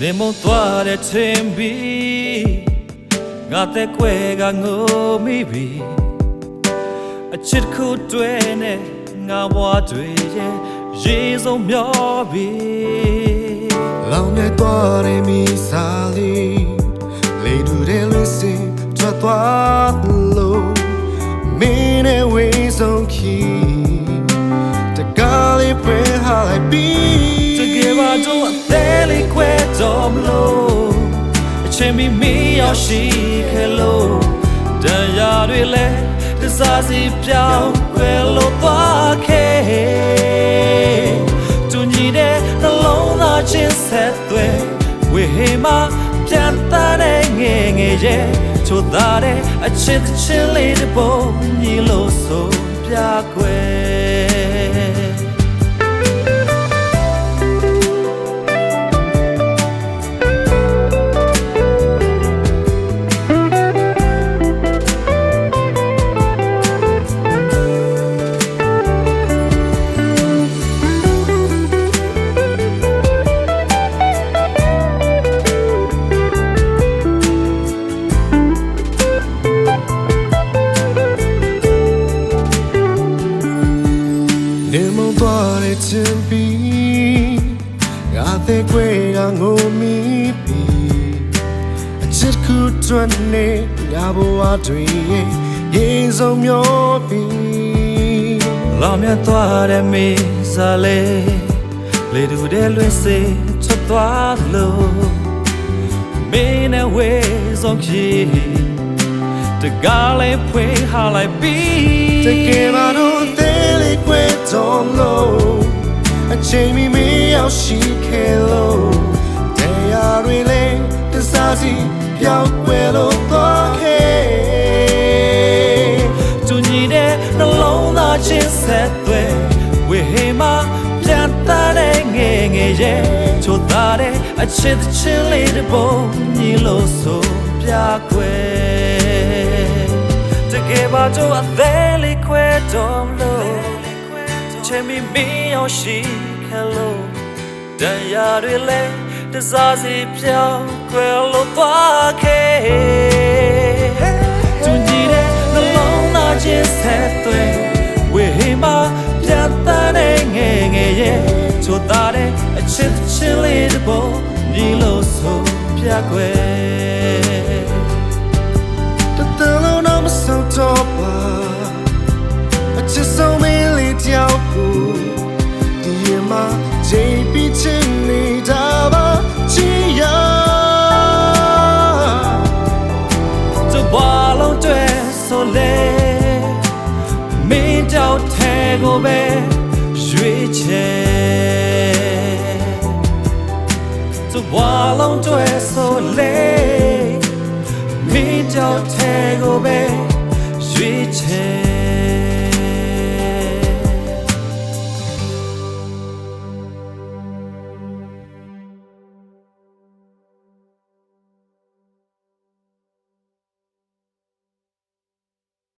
နေမသွားတဲ့ချင်းပြီးငါတဲ့ကွယ်ကငိုမိပြီအချစ်ခုတွေ့နဲ့ငါဘွားတွေရဲ့ရေစုံမျောပြီလောင်နေသွားတဲ့မိစားလေးလေတူတဲ့လူစင်ထွက်သွားလို့မင်းနဲ့ဝေးဆုံးခီတကားလေးဖွင့်ဟာလိုက်ပြီးတကယ်ပါတော့အသေးလေးခွဲတော့ မလို့အချိန်မီမီရောက်ရှိခဲ့လို့တရားတွေလဲတစားစီပြောင်းခွဲလို့သွားခဲ့သူညီတဲ့နှလုံးသားချင်းဆက်သွဲဝေဟေမှာပြန်သားတဲ့ငယ်ငယ်ရဲ့ချို့သားတဲ့အချစ်ချင်းလေးတစ်ပုံညီလို့ဆိုပြခွဲ နေမုံသွားတဲ့ချင်ပြီးငါတဲ့ခွေကငိုမိပြီအချစ်ခုတွန်းနေငါဘဝတွေရဲ့ရေစုံမျောပြီလောင်မြတ်သွားတဲ့မေစားလေလေတူတဲ့လွင်စေချွတ်သွားလို့မင်းနဲ့ဝေဆုံးခီတကားလေးဖွင့်ဟာလိုက်ပြီးတကယ်ပါတော့ ရောက်ရှိခဲ့လို့တရားတွေလည်းတစားစီပြောင်းကွယ်လို့သွားခဲ့သူညီတဲ့နှလုံးသားချင်းဆက်သွဲဝေဟေမှာပြန်သားတဲ့ငယ်ငယ်ရဲ့ချို့သားတဲ့အချစ်ချင်းလေးတစ်ပုံညီလို့ဆိုပြခွဲတကယ်ပါတော့အသေးလေးခွဲတော့မလို့ချင်မီမင်းရော က်ရှိခဲ့လို့တရားတွေလဲတစားစီပြောင်းခွဲလို့သွားခဲ့သူညီတဲ့နှလုံးသားချင်းဆက်သွဲဝေဟေမှာပြန်သားတဲ့ငယ်ငယ်ရဲ့ချို့သားတဲ့အချစ်ချင်းလေးတစ်ပုံညီလို့ဆိုပြခွဲတတလုံးတော့မဆုံးတော့ပါအချစ် ကိုပဲရွေးချယ်သူဘွာလုံးတွေဆိုလေမိကြောက်တဲ့ကိုပဲရွေးချယ်